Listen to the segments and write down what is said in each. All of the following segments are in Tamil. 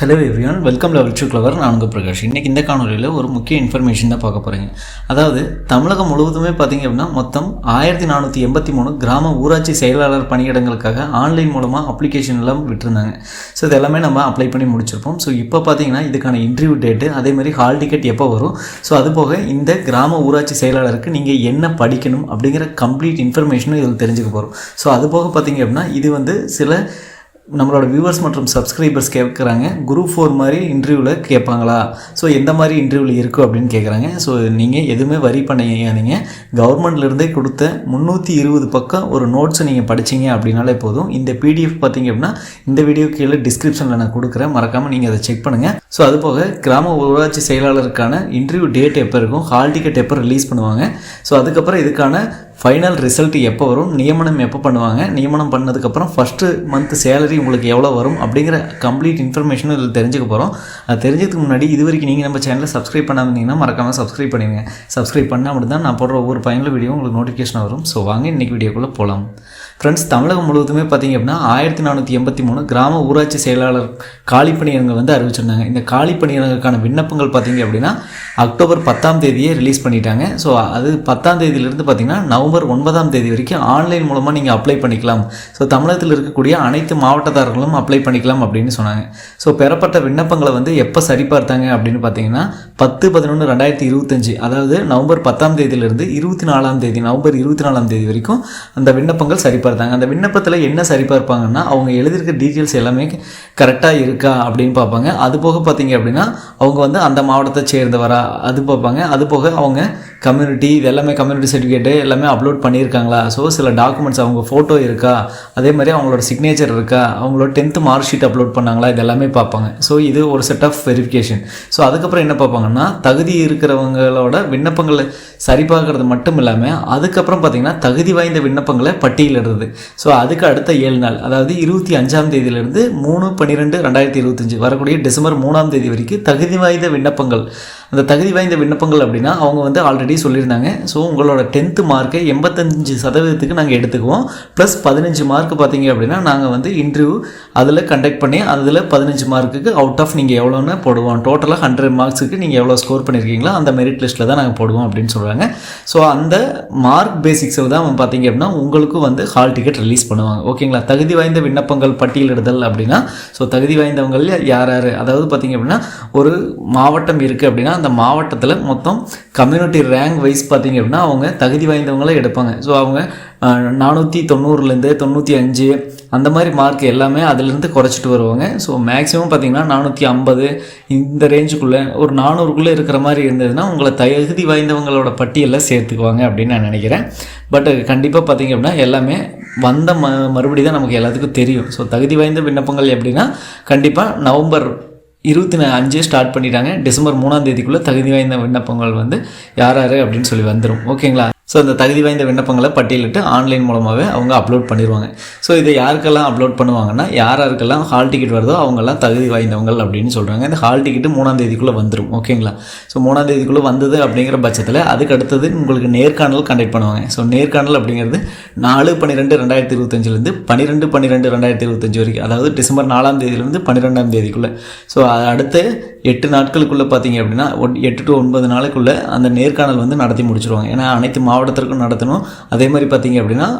Hello everyone welcome level two clever நான் உங்கள் பிரகாஷ். இன்றைக்கி இந்த காணொலியில் ஒரு முக்கிய இன்ஃபர்மேஷன் தான் பார்க்க போகிறீங்க அதாவது தமிழகம் முழுவதுமே பார்த்தீங்க அப்படின்னா மொத்தம் ஆயிரத்தி நானூற்றி எண்பத்தி மூணு கிராம ஊராட்சி செயலாளர் பணியிடங்களுக்காக ஆன்லைன் மூலமாக அப்ளிகேஷன் எல்லாம் விட்டுருந்தாங்க. ஸோ இது எல்லாமே நம்ம அப்ளை பண்ணி முடிச்சிருப்போம். ஸோ இப்போ பார்த்தீங்கன்னா இதுக்கான இன்டர்வியூ டேட்டு அதேமாதிரி ஹால் டிக்கெட் எப்போ வரும்? ஸோ அது போக இந்த கிராம ஊராட்சி செயலாளருக்கு நீங்கள் என்ன படிக்கணும் அப்படிங்கிற கம்ப்ளீட் இன்ஃபர்மேஷனும் இதில் தெரிஞ்சுக்க போகிறோம் ஸோ அது போக பார்த்தீங்க அப்படின்னா இது வந்து சில நம்மளோட வியூவர்ஸ் மற்றும் சப்ஸ்கிரைபர்ஸ் கேட்குறாங்க குரூப் ஃபோர் மாதிரி இன்டர்வியூவில் கேட்பாங்களா ஸோ எந்த மாதிரி இன்டர்வியூவில் இருக்கும் அப்படின்னு கேட்குறாங்க ஸோ நீங்கள் எதுவுமே வரி பண்ணாதீங்க. கவர்மெண்ட்லேருந்தே கொடுத்த முந்நூற்றி இருபது பக்கம் ஒரு நோட்ஸை நீங்கள் படிச்சீங்க அப்படின்னாலே போதும். இந்த பிடிஎஃப் பார்த்தீங்க அப்படின்னா இந்த வீடியோ கீழே டிஸ்கிரிப்ஷனில் நான் கொடுக்குறேன். மறக்காமல் நீங்கள் அதை செக் பண்ணுங்கள் ஸோ அது போக கிராம ஊராட்சி செயலாளருக்கான இன்டர்வியூ டேட் எப்போ இருக்கும்? ஹால் டிக்கெட் எப்போ ரிலீஸ் பண்ணுவாங்க? ஸோ அதுக்கப்புறம் இதுக்கான ஃபைனல் ரிசல்ட் எப்போ வரும்? நியமனம் எப்போ பண்ணுவாங்க? நியமனம் பண்ணதுக்கப்புறம் ஃபஸ்ட்டு மந்த் சேலரி உங்களுக்கு எவ்வளோ வரும்? அப்படிங்கிற கம்ப்ளீட் இன்ஃபர்மேஷனும் இதில் தெரிஞ்சுக்க போகிறோம் அது தெரிஞ்சதுக்கு முன்னாடி இது வரைக்கும் நீங்கள் நம்ம சேனலை சப்ஸ்கிரைப் பண்ணாமீங்கன்னா மறக்காமல் சப்ஸ்கிரைப் பண்ணிடுங்க. சப்ஸ்கிரைப் பண்ணால் மட்டும் தான் நான் போடுற ஒவ்வொரு பயனுள்ள வீடியோ உங்களுக்கு நோட்டிஃபிகேஷன் வரும். ஸோ வாங்க இன்றைக்கி வீடியோக்குள்ளே போகலாம் ஃப்ரெண்ட்ஸ் தமிழகம் முழுவதுமே பார்த்தீங்க அப்படின்னா ஆயிரத்தி நானூற்றி எண்பத்தி மூணு கிராம ஊராட்சி செயலாளர் காலி பணியிடங்கள் வந்து அறிவிச்சிருந்தாங்க. இந்த காலி பணியிடங்களுக்கான விண்ணப்பங்கள் பார்த்தீங்க அப்படின்னா அக்டோபர் பத்தாம் தேதியே ரிலீஸ் பண்ணிட்டாங்க. ஸோ அது பத்தாம் தேதியிலிருந்து பார்த்தீங்கன்னா நவம்பர் ஒன்பதாம் தேதி வரைக்கும் ஆன்லைன் மூலமாக நீங்கள் அப்ளை பண்ணிக்கலாம். ஸோ தமிழகத்தில் இருக்கக்கூடிய அனைத்து மாவட்டத்தார்களும் அப்ளை பண்ணிக்கலாம் அப்படின்னு சொன்னாங்க. ஸோ பெறப்பட்ட விண்ணப்பங்களை வந்து எப்போ சரிபார்த்தாங்க அப்படின்னு பார்த்தீங்கன்னா பத்து பதினொன்று ரெண்டாயிரத்தி இருபத்தஞ்சு அதாவது நவம்பர் பத்தாம் தேதியிலிருந்து இருபத்தி நாலாம் தேதி நவம்பர் இருபத்தி நாலாம் தேதி வரைக்கும் அந்த விண்ணப்பங்கள் சரிபார்த்தாங்க அந்த விண்ணப்பத்தில் என்ன சரிபார்ப்பாங்கன்னா அவங்க எழுதியிருக்க டீட்டெயில்ஸ் எல்லாமே கரெக்டாக இருக்கா அப்படின்னு பார்ப்பாங்க. அது போக பார்த்தீங்க அப்படின்னா அவங்க வந்து அந்த மாவட்டத்தை சேர்ந்தவரா? அது பார்ப்பாங்க. அது போக அவங்க கம்யூனிட்டி இது எல்லாமே கம்யூனிட்டி சர்டிஃபிகேட்டு எல்லாமே அப்லோட் பண்ணியிருக்காங்களா? ஸோ சில டாக்குமெண்ட்ஸ் அவங்க ஃபோட்டோ இருக்கா? அதே மாதிரி அவங்களோட சிக்னேச்சர் இருக்கா? அவங்களோட டென்த்து மார்க் ஷீட் அப்லோட் பண்ணாங்களா? இது எல்லாமே பார்ப்பாங்க. ஸோ இது ஒரு செட் ஆஃப் வெரிஃபிகேஷன் ஸோ அதுக்கப்புறம் என்ன பார்ப்பாங்கன்னா தகுதி இருக்கிறவங்களோட விண்ணப்பங்களை சரிபார்க்கறது மட்டும் இல்லாமல் அதுக்கப்புறம் பார்த்தீங்கன்னா தகுதி வாய்ந்த விண்ணப்பங்களை பட்டியலிடுறது. ஸோ அதுக்கு அடுத்த ஏழு நாள் அதாவது இருபத்தி அஞ்சாம் தேதியிலிருந்து மூணு பன்னிரெண்டு ரெண்டாயிரத்தி இருபத்தஞ்சு வரக்கூடிய டிசம்பர் மூணாம் தேதி வரைக்கும் தகுதி வாய்ந்த விண்ணப்பங்கள் அந்த தகுதி வாய்ந்த விண்ணப்பங்கள் அப்படின்னா அவங்க வந்து ஆல்ரெடி சொல்லியிருந்தாங்க. ஸோ உங்களோட டென்த்து மார்க்கை எண்பத்தஞ்சு சதவீதத்துக்கு நாங்கள் எடுத்துக்குவோம். ப்ளஸ் பதினஞ்சு மார்க் பார்த்தீங்க அப்படின்னா நாங்கள் வந்து இன்டர்வியூ அதில் கண்டக்ட் பண்ணி அதில் பதினஞ்சு மார்க்குக்கு அவுட் ஆஃப் நீங்கள் எவ்வளோன்னு போடுவோம். டோட்டலாக ஹண்ட்ரட் மார்க்ஸுக்கு நீங்கள் எவ்வளோ ஸ்கோர் பண்ணியிருக்கீங்களோ அந்த மெரிட் லிஸ்ட்டில் தான் நாங்கள் போடுவோம் அப்படின்னு சொல்கிறாங்க ஸோ அந்த மார்க் பேசிக்ஸில் தான் பார்த்தீங்க அப்படின்னா உங்களுக்கும் வந்து ஹால் டிக்கெட் ரிலீஸ் பண்ணுவாங்க. ஓகேங்களா தகுதி வாய்ந்த விண்ணப்பங்கள் பட்டியலிடுதல் அப்படின்னா ஸோ தகுதி வாய்ந்தவங்கள் யார் யார்? அதாவது பார்த்தீங்க அப்படின்னா ஒரு மாவட்டம் இருக்குது அப்படின்னா அந்த மாவட்டத்தில் மொத்தம் கம்யூனிட்டி ரேங்க் வைஸ் பார்த்தீங்க அப்படின்னா அவங்க தகுதி வாய்ந்தவங்களே எடுப்பாங்க. ஸோ அவங்க நானூற்றி தொண்ணூறுலேருந்து தொண்ணூற்றி அஞ்சு அந்த மாதிரி மார்க் எல்லாமே அதுலேருந்து குறைச்சிட்டு வருவாங்க. ஸோ மேக்ஸிமம் பார்த்தீங்கன்னா நானூற்றி ஐம்பது இந்த ரேஞ்சுக்குள்ளே ஒரு நானூறுக்குள்ளே இருக்கிற மாதிரி இருந்ததுன்னா உங்களை தகுதி வாய்ந்தவங்களோட பட்டியலில் சேர்த்துக்குவாங்க அப்படின்னு நான் நினைக்கிறேன். பட் கண்டிப்பாக பார்த்தீங்க அப்படின்னா எல்லாமே வந்த ம மறுபடி தான் நமக்கு எல்லாத்துக்கும் தெரியும். ஸோ தகுதி வாய்ந்த விண்ணப்பங்கள் எப்படின்னா கண்டிப்பாக நவம்பர் இருபத்தி அஞ்சு ஸ்டார்ட் பண்ணிட்டாங்க. டிசம்பர் மூணாம் தேதிக்குள்ளே தகுதி வாய்ந்த விண்ணப்பங்கள் வந்து யார் யார் அப்படின்னு சொல்லி வந்துடும் ஓகேங்களா ஸோ அந்த தகுதி வாய்ந்த விண்ணப்பங்களை பட்டியலிட்டு ஆன்லைன் மூலமாகவே அவங்க அப்லோட் பண்ணிடுவாங்க ஸோ இதை யாருக்கெல்லாம் அப்லோட் பண்ணுவாங்கன்னா யார் யாருக்கெல்லாம் ஹால் டிக்கெட் வருதோ அவங்கெல்லாம் தகுதி வாய்ந்தவங்கள் அப்படின்னு சொல்கிறாங்க இந்த ஹால் டிக்கெட்டு மூணாம் தேதிக்குள்ளே வந்துடும் ஓகேங்களா ஸோ மூணாம் தேதிக்குள்ளே வந்தது அப்படிங்கிற பட்சத்தில் அதுக்கு அடுத்தது உங்களுக்கு நேர்காணல் கண்டக்ட் பண்ணுவாங்க. ஸோ நேர்காணல் அப்படிங்கிறது நாலு பன்னிரெண்டு ரெண்டாயிரத்தி இருபத்தஞ்சிலேருந்து பன்னிரெண்டு பன்னிரெண்டு ரெண்டாயிரத்தி இருபத்தஞ்சு வரைக்கும் அதாவது டிசம்பர் நாலாம் தேதியிலேருந்து பன்னிரெண்டாம் தேதிக்குள்ளே. ஸோ அடுத்து எட்டு நாட்களுக்குள்ளே பார்த்தீங்க அப்படின்னா எட்டு டு ஒன்பது நாளுக்குள்ளே அந்த நேர்காணல் வந்து நடத்தி முடிச்சிருவாங்க. ஏன்னா அனைத்து மாவட்டத்திற்கும் நடத்தணும். அதே மாதிரி பார்த்தீங்க அப்படின்னா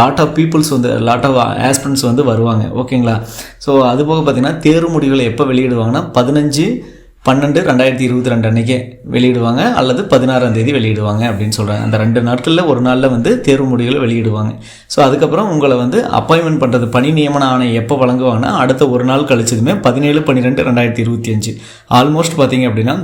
லாட் ஆஃப் பீப்புள்ஸ் வந்து லாட் ஆஃப் ஆஸ்பிரண்ட்ஸ் வந்து வருவாங்க. ஓகேங்களா? ஸோ அது போக பார்த்தீங்கன்னா தேர்வு முடிவுகளை எப்போ வெளியிடுவாங்கன்னா பதினஞ்சு பன்னெண்டு ரெண்டாயிரத்தி இருபத்தி ரெண்டு அன்றைக்கே வெளியிடுவாங்க அல்லது பதினாறாம் தேதி வெளியிடுவாங்க அப்படின்னு சொல்கிறாங்க அந்த ரெண்டு நாட்களில் ஒரு நாளில் வந்து தேர்வு முடிவுகளை வெளியிடுவாங்க. ஸோ அதுக்கப்புறம் உங்களை வந்து அப்பாயின்மெண்ட் பண்ணுறது பணி நியமன ஆணை எப்போ வழங்குவாங்கன்னா அடுத்த ஒரு நாள் கழிச்சதுமே பதினேழு பன்னிரெண்டு ரெண்டாயிரத்தி இருபத்தி அஞ்சு. ஆல்மோஸ்ட் பார்த்தீங்க அப்படின்னா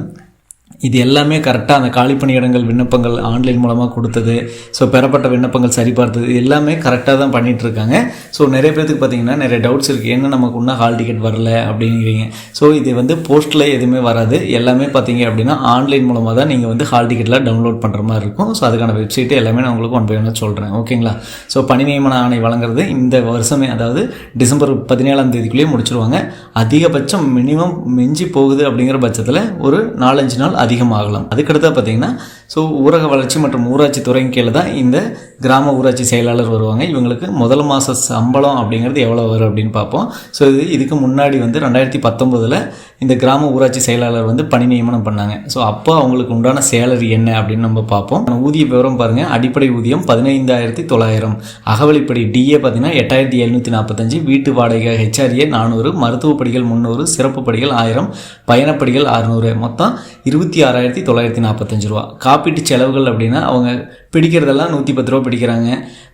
இது எல்லாமே கரெக்டாக அந்த காலி பணியிடங்கள் விண்ணப்பங்கள் ஆன்லைன் மூலமாக கொடுத்தது. ஸோ பெறப்பட்ட விண்ணப்பங்கள் சரிபார்த்தது. எல்லாமே கரெக்டாக தான் பண்ணிகிட்ருக்காங்க ஸோ நிறைய பேர்த்துக்கு பார்த்தீங்கன்னா நிறைய டவுட்ஸ் இருக்குது என்ன நமக்கு இன்னும் ஹால் டிக்கெட் வரல அப்படிங்கிறீங்க. ஸோ இது வந்து போஸ்ட்டில் எதுவுமே வராது. எல்லாமே பார்த்தீங்க அப்படின்னா ஆன்லைன் மூலமாக தான் நீங்கள் வந்து ஹால் டிக்கெட்லாம் டவுன்லோட் பண்ணுற மாதிரி இருக்கும். ஸோ அதுக்கான வெப்சைட்டு எல்லாமே நான் உங்களுக்கு ஒன் பை ஒன்று சொல்கிறேன் ஓகேங்களா ஸோ பணி நியமன ஆணை வழங்குறது இந்த வருஷமே அதாவது டிசம்பர் பதினேழாம் தேதிக்குள்ளேயே முடிச்சிருவாங்க. அதிகபட்சம் மினிமம் மிஞ்சி போகுது அப்படிங்கிற பட்சத்தில் ஒரு நாலஞ்சு நாள் அதிகமாகலாம். அதுக்கடுத்தா பார்த்தீங்கன்னா ஸோ ஊரக வளர்ச்சி மற்றும் ஊராட்சி துறையின் கீழே தான் இந்த கிராம ஊராட்சி செயலாளர் வருவாங்க. இவங்களுக்கு முதல் மாத சம்பளம் அப்படிங்கிறது எவ்வளோ வரும் அப்படின்னு பார்ப்போம். ஸோ இது இதுக்கு முன்னாடி வந்து ரெண்டாயிரத்தி பத்தொம்போதில் இந்த கிராம ஊராட்சி செயலாளர் வந்து பணி நியமனம் பண்ணாங்க. ஸோ அப்போ அவங்களுக்கு உண்டான சேலரி என்ன அப்படின்னு நம்ம பார்ப்போம். ஊதிய விவரம் பாருங்கள் அடிப்படை ஊதியம் பதினைந்தாயிரத்தி தொள்ளாயிரம். அகவலிப்படி டிஏ பார்த்தீங்கன்னா எட்டாயிரத்தி எழுநூற்றி நாற்பத்தஞ்சு வீட்டு வாடகை ஹெச்ஆர்ஏ நானூறு. மருத்துவ படிகள் முந்நூறு சிறப்பு படிகள் ஆயிரம். பயணப்படிகள் அறுநூறு. மொத்தம் இருபத்தி ஆறாயிரத்தி தொள்ளாயிரத்தி நாற்பத்தஞ்சு ரூபா. காப்பீட்டு செலவுகள் அப்படின்னா அவங்க பிடிக்கிறதெல்லாம் நூற்றி பத்து ரூபா பிடிக்கிறாங்க.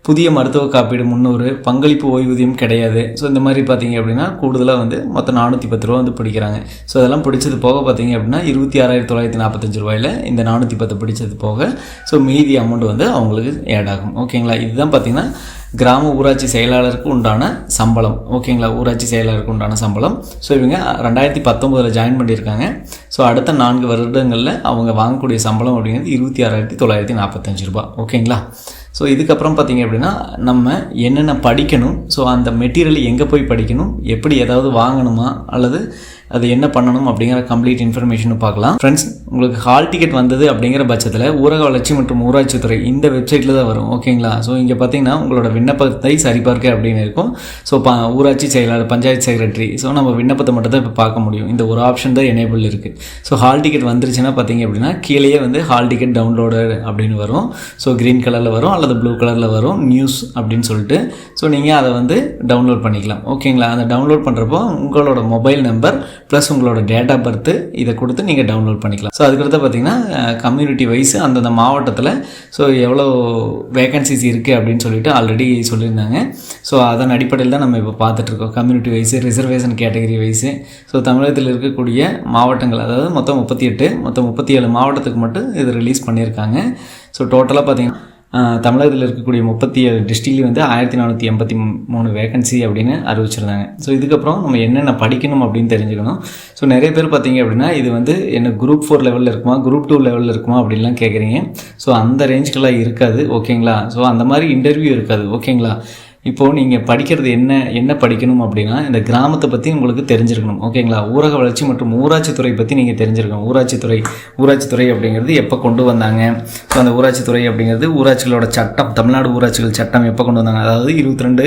புதிய மருத்துவ காப்பீடு முந்நூறு பங்களிப்பு ஓய்வூதியம் கிடையாது. ஸோ இந்த மாதிரி பார்த்தீங்க அப்படின்னா கூடுதலாக வந்து மொத்தம் நானூற்றி பத்து ரூபா வந்து பிடிக்கிறாங்க. ஸோ அதெல்லாம் பிடிச்சது போக பார்த்தீங்க அப்படின்னா இருபத்தி ஆறாயிரத்தி தொள்ளாயிரத்தி நாற்பத்தஞ்சு ரூபாயில் இந்த நானூற்றி பத்து பிடிச்சது போக. ஸோ மீதி அமௌண்ட் வந்து அவங்களுக்கு ஆட் ஆகும். ஓகேங்களா இதுதான் பார்த்தீங்கன்னா கிராம ஊராட்சி செயலாளருக்கு உண்டான சம்பளம். ஓகேங்களா ஊராட்சி செயலாளருக்கு உண்டான சம்பளம். ஸோ இவங்க ரெண்டாயிரத்தி பத்தொம்போதில் ஜாயின் பண்ணியிருக்காங்க. ஸோ அடுத்த நான்கு வருடங்களில் அவங்க வாங்கக்கூடிய சம்பளம் அப்படிங்கிறது இருபத்தி ஆறாயிரத்தி தொள்ளாயிரத்தி நாற்பத்தஞ்சு ரூபா ஓகேங்களா ஸோ இதுக்கப்புறம் பார்த்தீங்க அப்படின்னா நம்ம என்னென்ன படிக்கணும்? ஸோ அந்த மெட்டீரியல் எங்கே போய் படிக்கணும்? எப்படி ஏதாவது வாங்கணுமா? அல்லது அது என்ன பண்ணணும் அப்படிங்கிற கம்ப்ளீட் இன்ஃபர்மேஷனும் பார்க்கலாம். ஃப்ரெண்ட்ஸ் உங்களுக்கு ஹால் டிக்கெட் வந்தது அப்படிங்கிற பட்சத்தில் ஊரக வளர்ச்சி மற்றும் ஊராட்சித்துறை இந்த வெப்சைட்டில் தான் வரும். ஓகேங்களா ஸோ இங்கே பார்த்தீங்கன்னா உங்களோட விண்ணப்பத்தை சரிபார்க்க அப்படின்னு இருக்கும். ஸோ ப ஊராட்சி செயலாளர் பஞ்சாயத்து செக்ரட்டரி ஸோ நம்ம விண்ணப்பத்தை மட்டும் தான் இப்போ பார்க்க முடியும். இந்த ஒரு ஆப்ஷன் தான் எனேபிள் இருக்குது ஸோ ஹால் டிக்கெட் வந்துருச்சுன்னா பார்த்தீங்க அப்படின்னா கீழேயே வந்து ஹால் டிக்கெட் டவுன்லோடு அப்படின்னு வரும். ஸோ க்ரீன் கலரில் வரும் அல்லது ப்ளூ கலரில் வரும் நியூஸ் அப்படின்னு சொல்லிட்டு. ஸோ நீங்கள் அதை வந்து டவுன்லோட் பண்ணிக்கலாம். ஓகேங்களா அந்த டவுன்லோட் பண்ணுறப்போ உங்களோட மொபைல் நம்பர் ப்ளஸ் உங்களோட டேட் ஆஃப் பர்த்து இதை கொடுத்து நீங்கள் டவுன்லோட் பண்ணிக்கலாம். ஸோ அதுக்கடுத்து பார்த்தீங்கன்னா கம்யூனிட்டி வைஸ் அந்தந்த மாவட்டத்தில் ஸோ எவ்வளோ வேகன்சிஸ் இருக்குது அப்படின்னு சொல்லிட்டு ஆல்ரெடி சொல்லியிருந்தாங்க. ஸோ அதன் அடிப்படையில் தான் நம்ம இப்போ பார்த்துட்ருக்கோம் community wise reservation category wise so தமிழகத்தில் இருக்கக்கூடிய மாவட்டங்கள் அதாவது மொத்தம் முப்பத்தி எட்டு மொத்தம் முப்பத்தி ஏழு மாவட்டத்துக்கு மட்டும் இது ரிலீஸ் பண்ணியிருக்காங்க. ஸோ டோட்டலாக பார்த்தீங்கன்னா தமிழகத்தில் இருக்கக்கூடிய முப்பத்தி ஏழு டிஸ்ட்ரிக்ட்லேயும் வந்து ஆயிரத்தி நானூற்றி எண்பத்தி மூணு வேகன்சி அப்படின்னு அறிவிச்சிருந்தாங்க. ஸோ இதுக்கப்புறம் நம்ம என்னென்ன படிக்கணும் அப்படின்னு தெரிஞ்சுக்கணும். ஸோ நிறைய பேர் பார்த்தீங்க அப்படின்னா இது வந்து என்ன குரூப் ஃபோர் லெவலில் இருக்குமா குரூப் டூ லெவலில் இருக்குமா அப்படின்லாம் கேட்குறீங்க ஸோ அந்த ரேஞ்சுக்கெல்லாம் இருக்காது ஓகேங்களா ஸோ அந்த மாதிரி இன்டர்வியூ இருக்காது ஓகேங்களா இப்போது நீங்கள் படிக்கிறது என்ன என்ன படிக்கணும் அப்படின்னா இந்த கிராமத்தை பற்றி உங்களுக்கு தெரிஞ்சிருக்கணும் ஓகேங்களா? ஊரக வளர்ச்சி மற்றும் ஊராட்சித்துறை பற்றி நீங்கள் தெரிஞ்சிருக்கணும். ஊராட்சித்துறை ஊராட்சித்துறை அப்படிங்கிறது எப்போ கொண்டு வந்தாங்க? ஸோ அந்த ஊராட்சித்துறை அப்படிங்கிறது ஊராட்சிகளோட சட்டம் தமிழ்நாடு ஊராட்சிகள் சட்டம் எப்போ கொண்டு வந்தாங்க? அதாவது இருபத்தி ரெண்டு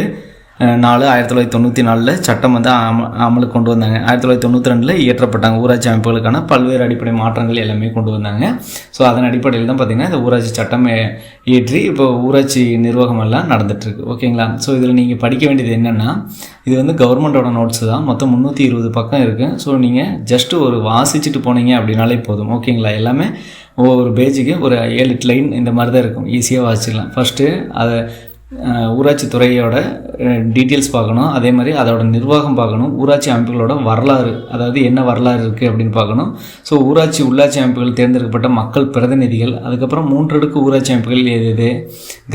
நாலு ஆயிரத்தி தொள்ளாயிரத்தி தொண்ணூற்றி நாலில் சட்டம் வந்து அம அமலுக்கு கொண்டு வந்தாங்க. ஆயிரத்தி தொள்ளாயிரத்தி தொண்ணூற்றி ரெண்டில் இயற்றப்பட்டாங்க. ஊராட்சி அமைப்புகளுக்கான பல்வேறு அடிப்படை மாற்றங்கள் எல்லாமே கொண்டு வந்தாங்க. ஸோ அதன் அடிப்படையில் தான் பார்த்திங்கன்னா இந்த ஊராட்சி சட்டம் இயற்றி இப்போ ஊராட்சி நிர்வாகம் எல்லாம் நடந்துகிட்ருக்கு ஓகேங்களா? ஸோ இதில் நீங்கள் படிக்க வேண்டியது என்னென்னா இது வந்து கவர்மெண்ட்டோட நோட்ஸ் தான். மொத்தம் முந்நூற்றி இருபது பக்கம் இருக்குது ஸோ நீங்கள் ஜஸ்ட்டு ஒரு வாசிச்சுட்டு போனீங்க அப்படின்னாலே போதும். ஓகேங்களா? எல்லாமே ஒவ்வொரு பேஜுக்கு ஒரு ஏழு எட்டு லைன் இந்த மாதிரி தான் இருக்கும். ஈஸியாக வாசிக்கலாம் ஃபஸ்ட்டு அதை ஊராட்சி துறையோட டீட்டெயில்ஸ் பார்க்கணும். அதே மாதிரி அதோட நிர்வாகம் பார்க்கணும். ஊராட்சி அமைப்புகளோட வரலாறு அதாவது என்ன வரலாறு இருக்குது அப்படின்னு பார்க்கணும். ஸோ ஊராட்சி உள்ளாட்சி அமைப்புகள் தேர்ந்தெடுக்கப்பட்ட மக்கள் பிரதிநிதிகள் அதுக்கப்புறம் மூன்றடுக்கு ஊராட்சி அமைப்புகள் எது எது?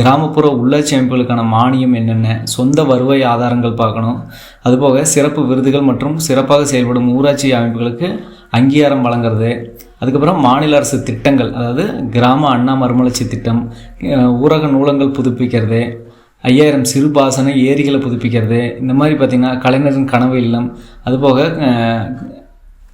கிராமப்புற உள்ளாட்சி அமைப்புகளுக்கான மானியம் என்னென்ன? சொந்த வருவாய் ஆதாரங்கள் பார்க்கணும். அதுபோக சிறப்பு விருதுகள் மற்றும் சிறப்பாக செயல்படும் ஊராட்சி அமைப்புகளுக்கு அங்கீகாரம் வழங்குறது. அதுக்கப்புறம் மாநில அரசு திட்டங்கள் அதாவது கிராம அண்ணா மறுமலர்ச்சி திட்டம் ஊரக நூலங்கள் புதுப்பிக்கிறது. ஐயாயிரம் சிறுபாசன ஏரிகளை புதுப்பிக்கிறது. இந்த மாதிரி பார்த்திங்கன்னா கலைஞரின் கனவு இல்லம். அதுபோக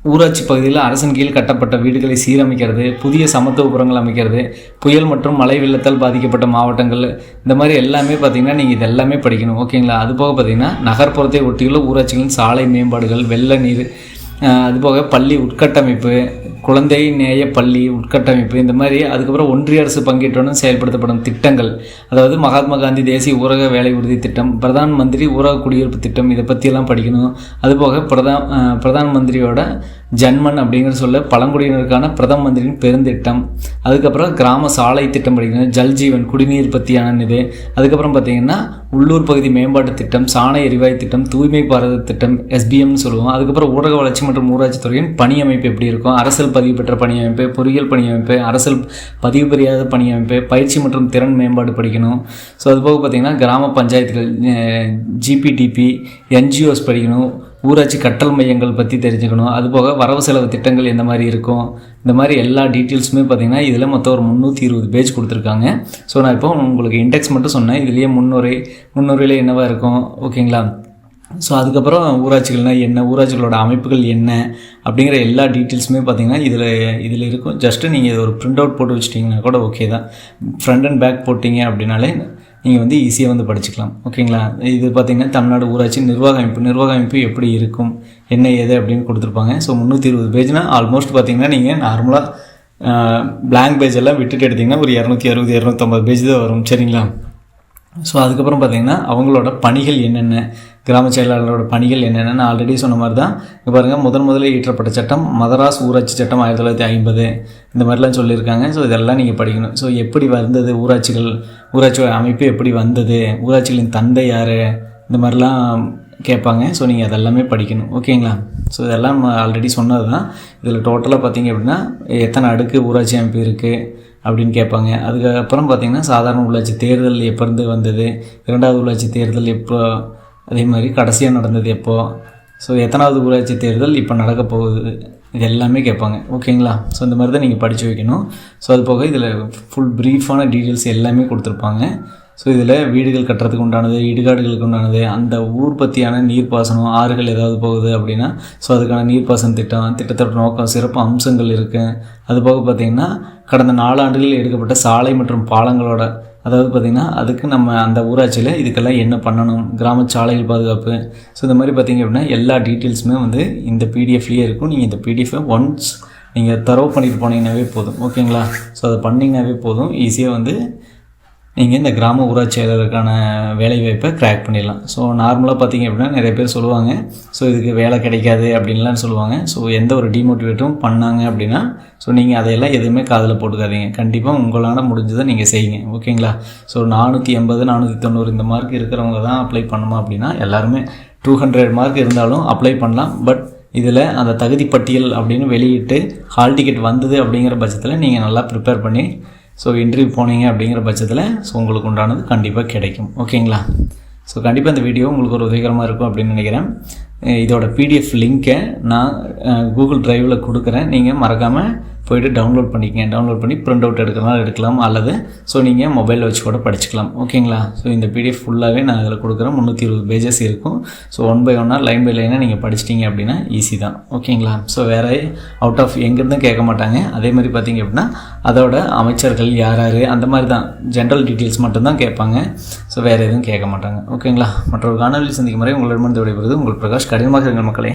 ஊராட்சி பகுதியில் அரசின் கீழ் கட்டப்பட்ட வீடுகளை சீரமைக்கிறது புதிய சமத்துவபுரங்கள் அமைக்கிறது புயல் மற்றும் மழை வெள்ளத்தால் பாதிக்கப்பட்ட மாவட்டங்கள் இந்த மாதிரி எல்லாமே பார்த்திங்கன்னா நீங்கள் இது எல்லாமே படிக்கணும் ஓகேங்களா? அது போக பார்த்திங்கன்னா நகர்ப்புறத்தை ஒட்டியுள்ள ஊராட்சிகளின் சாலை மேம்பாடுகள் வெள்ள நீர் அதுபோக பள்ளி உட்கட்டமைப்பு குழந்தை நேய பள்ளி உட்கட்டமைப்பு இந்த மாதிரி அதுக்கப்புறம் ஒன்றிய அரசு பங்கேற்றுடன் செயல்படுத்தப்படும் திட்டங்கள். அதாவது மகாத்மா காந்தி தேசிய ஊரக வேலை உறுதி திட்டம் பிரதான் மந்திரி ஊரக குடியிருப்பு திட்டம் இதை பற்றியெல்லாம் படிக்கணும். அதுபோக பிரதான் பிரதான் மந்திரியோட ஜன்மன் அப்படிங்கிற சொல்ல பழங்குடியினருக்கான பிரதம மந்திரியின் பெருந்திட்டம். அதுக்கப்புறம் கிராம சாலை திட்டம் படிக்கணும். ஜல்ஜீவன் குடிநீர் பற்றியான இது. அதுக்கப்புறம் பார்த்தீங்கன்னா உள்ளூர் பகுதி மேம்பாட்டு திட்டம் சாண எரிவாயு திட்டம் தூய்மை பாரத திட்டம் எஸ்பிஎம்னு சொல்லுவோம். அதுக்கப்புறம் ஊரக வளர்ச்சி மற்றும் ஊராட்சி துறையின் பணி அமைப்பு எப்படி இருக்கும்? அரசியல் பதிவு பெற்ற பணி அமைப்பு பொறியியல் பணி அமைப்பு அரசியல் பதிவு பெரியாத பணி அமைப்பு பயிற்சி மற்றும் திறன் மேம்பாடு படிக்கணும். ஸோ அதுபோக பார்த்தீங்கன்னா கிராம பஞ்சாயத்துகள் ஜிபிடிபி என்ஜிஓஸ் படிக்கணும். ஊராட்சி கட்டல் மையங்கள் பற்றி தெரிஞ்சுக்கணும். அதுபோக வரவு செலவு திட்டங்கள் எந்த மாதிரி இருக்கும்? இந்த மாதிரி எல்லா டீட்டெயில்ஸுமே பார்த்தீங்கன்னா இதில் மொத்தம் ஒரு முந்நூற்றி இருபது பேஜ் கொடுத்துருக்காங்க. ஸோ நான் இப்போ உங்களுக்கு இண்டெக்ஸ் மட்டும் சொன்னேன். இதுலேயே முன்னுரை முன்னுரையில் என்னவாக இருக்கும்? ஓகேங்களா? ஸோ அதுக்கப்புறம் ஊராட்சிகள்னால் என்ன? ஊராட்சிகளோட அமைப்புகள் என்ன? அப்படிங்கிற எல்லா டீட்டெயில்ஸுமே பார்த்தீங்கன்னா இதில் இதில் இருக்கும். ஜஸ்ட்டு நீங்கள் ஒரு ப்ரிண்ட் அவுட் போட்டு வச்சிட்டிங்கன்னா கூட ஓகே தான். ஃப்ரண்ட் அண்ட் பேக் போட்டிங்க அப்படின்னாலே நீங்கள் வந்து ஈஸியாக வந்து படிச்சுக்கலாம். ஓகேங்களா இது பார்த்தீங்கன்னா தமிழ்நாடு ஊராட்சி நிர்வாக அமைப்பு. நிர்வாக அமைப்பு எப்படி இருக்கும்? என்ன ஏது அப்படின்னு கொடுத்துருப்பாங்க. ஸோ முந்நூற்றி இருபது பேஜ்னால் ஆல்மோஸ்ட் பார்த்தீங்கன்னா நீங்கள் நார்மலாக பிளாங்க் பேஜ் எல்லாம் விட்டுட்டு எடுத்திங்கன்னா ஒரு இரநூத்தி அறுபது இரநூத்தம்பது பேஜ் தான் வரும். சரிங்களா? ஸோ அதுக்கப்புறம் பார்த்தீங்கன்னா அவங்களோட பணிகள் என்னென்ன கிராம செயலாளரோட பணிகள் என்னென்னு ஆல்ரெடி சொன்ன மாதிரி தான் இங்கே பாருங்கள் முதன் முதலில் இயற்றப்பட்ட சட்டம் மதராஸ் ஊராட்சி சட்டம் ஆயிரத்தி தொள்ளாயிரத்தி ஐம்பது இந்த மாதிரிலாம் சொல்லியிருக்காங்க. ஸோ இதெல்லாம் நீங்கள் படிக்கணும். ஸோ எப்படி வந்தது ஊராட்சிகள் ஊராட்சி அமைப்பு எப்படி வந்தது ஊராட்சிகளின் தந்தை யார் இந்த மாதிரிலாம் கேட்பாங்க. ஸோ நீங்கள் அதெல்லாமே படிக்கணும். ஓகேங்களா ஸோ இதெல்லாம் ஆல்ரெடி சொன்னது தான் இதில் டோட்டலாக பார்த்தீங்க அப்படின்னா எத்தனை அடுக்கு ஊராட்சி அமைப்பு இருக்குது அப்படின்னு கேட்பாங்க. அதுக்கப்புறம் பார்த்தீங்கன்னா சாதாரண உள்ளாட்சி தேர்தல் எப்போருந்து வந்தது? இரண்டாவது உள்ளாட்சி தேர்தல் எப்போ? அதே மாதிரி கடைசியாக நடந்தது எப்போது ஸோ எத்தனாவது ஊராட்சி தேர்தல் இப்போ நடக்க போகுது? இது எல்லாமே கேட்பாங்க. ஓகேங்களா? ஸோ இந்த மாதிரி தான் நீங்கள் படித்து வைக்கணும். ஸோ அது போக இதில் ஃபுல் ப்ரீஃபான டீட்டெயில்ஸ் எல்லாமே கொடுத்துருப்பாங்க. ஸோ இதில் வீடுகள் கட்டுறதுக்கு உண்டானது இடுகாடுகளுக்கு உண்டானது அந்த ஊர் பற்றியான நீர்ப்பாசனம் ஆறுகள் ஏதாவது போகுது அப்படின்னா ஸோ அதுக்கான நீர்ப்பாசன திட்டம் திட்டத்தோட நோக்கம் சிறப்பு அம்சங்கள் இருக்குது அது போக பார்த்திங்கன்னா கடந்த நாலாண்டுகளில் எடுக்கப்பட்ட சாலை மற்றும் பாலங்களோட அதாவது பார்த்திங்கன்னா அதுக்கு நம்ம அந்த ஊராட்சியில் இதுக்கெல்லாம் என்ன பண்ணணும் கிராம சாலைகள் பாதுகாப்பு. ஸோ இந்த மாதிரி பார்த்திங்க அப்படின்னா எல்லா டீட்டெயில்ஸுமே வந்து இந்த பிடிஎஃப்லேயே இருக்கும். நீங்கள் இந்த பிடிஎஃபை ஒன்ஸ் நீங்கள் தரவு பண்ணிட்டு போனீங்கன்னாவே போதும். ஓகேங்களா? ஸோ அதை பண்ணிங்கனாவே போதும். ஈஸியாக வந்து நீங்கள் இந்த கிராம ஊராட்சி செயலருக்கான வேலைவாய்ப்பை கிராக் பண்ணிடலாம். ஸோ நார்மலாக பார்த்தீங்க அப்படின்னா நிறைய பேர் சொல்லுவாங்க ஸோ இதுக்கு வேலை கிடைக்காது அப்படின்லாம் சொல்லுவாங்க. ஸோ எந்த ஒரு டிமோட்டிவேட்டும் பண்ணாங்க அப்படின்னா ஸோ நீங்கள் அதையெல்லாம் எதுவுமே காதில் போட்டுக்காதீங்க. கண்டிப்பாக உங்களால் முடிஞ்சதை நீங்கள் செய்யுங்க. ஓகேங்களா? ஸோ நானூற்றி எண்பது நானூற்றி தொண்ணூறு இந்த மார்க் இருக்கிறவங்க தான் அப்ளை பண்ணுமா அப்படின்னா எல்லாருமே டூ ஹண்ட்ரட் மார்க் இருந்தாலும் அப்ளை பண்ணலாம். பட் இதில் அந்த தகுதி பட்டியல் அப்படின்னு வெளியிட்டு ஹால் டிக்கெட் வந்தது அப்படிங்கிற பட்சத்தில் நீங்கள் நல்லா ப்ரிப்பேர் பண்ணி ஸோ இன்டர்வியூ போனீங்க அப்படிங்கிற பட்சத்தில் ஸோ உங்களுக்கு உண்டானது கண்டிப்பாக கிடைக்கும். ஓகேங்களா ஸோ கண்டிப்பாக இந்த வீடியோ உங்களுக்கு ஒரு உதவிகரமாக இருக்கும் அப்படின்னு நினைக்கிறேன். இதோட பிடிஎஃப் லிங்க்கை நான் கூகுள் ட்ரைவில் கொடுக்குறேன். நீங்கள் மறக்காமல் போயிட்டு டவுன்லோட் பண்ணிக்கங்க. டவுன்லோட் பண்ணி ப்ரிண்ட் அவுட் எடுக்கலாம் எடுக்கலாம் அல்லது ஸோ நீங்கள் மொபைலில் வச்சு கூட படிச்சுக்கலாம். ஓகேங்களா? ஸோ இந்த பிடிஎஃப் ஃபுல்லாகவே நான் அதில் கொடுக்குறேன் முந்நூற்றி இருபது பேஜஸ் இருக்கும். ஸோ ஒன் பை ஒன்னாக லைன் பை லைனாக நீங்கள் படிச்சிட்டிங்க அப்படின்னா ஈஸி தான். ஓகேங்களா? ஸோ வேறு அவுட் ஆஃப் எங்கேருந்தும் கேட்க மாட்டாங்க. அதே மாதிரி பார்த்தீங்க அப்படின்னா அதோட அமைச்சர்கள் யார் யார் அந்த மாதிரி தான். ஜென்ரல் டீட்டெயில்ஸ் மட்டும்தான் கேட்பாங்க. ஸோ வேறு எதுவும் கேட்க மாட்டாங்க. ஓகேங்களா? மற்றொரு காணொலி சந்திக்கும் முறை உங்களிடமிருந்து விடைபெறுவது உங்கள் பிரகாஷ். கடினமாக இருங்கள் மக்களே.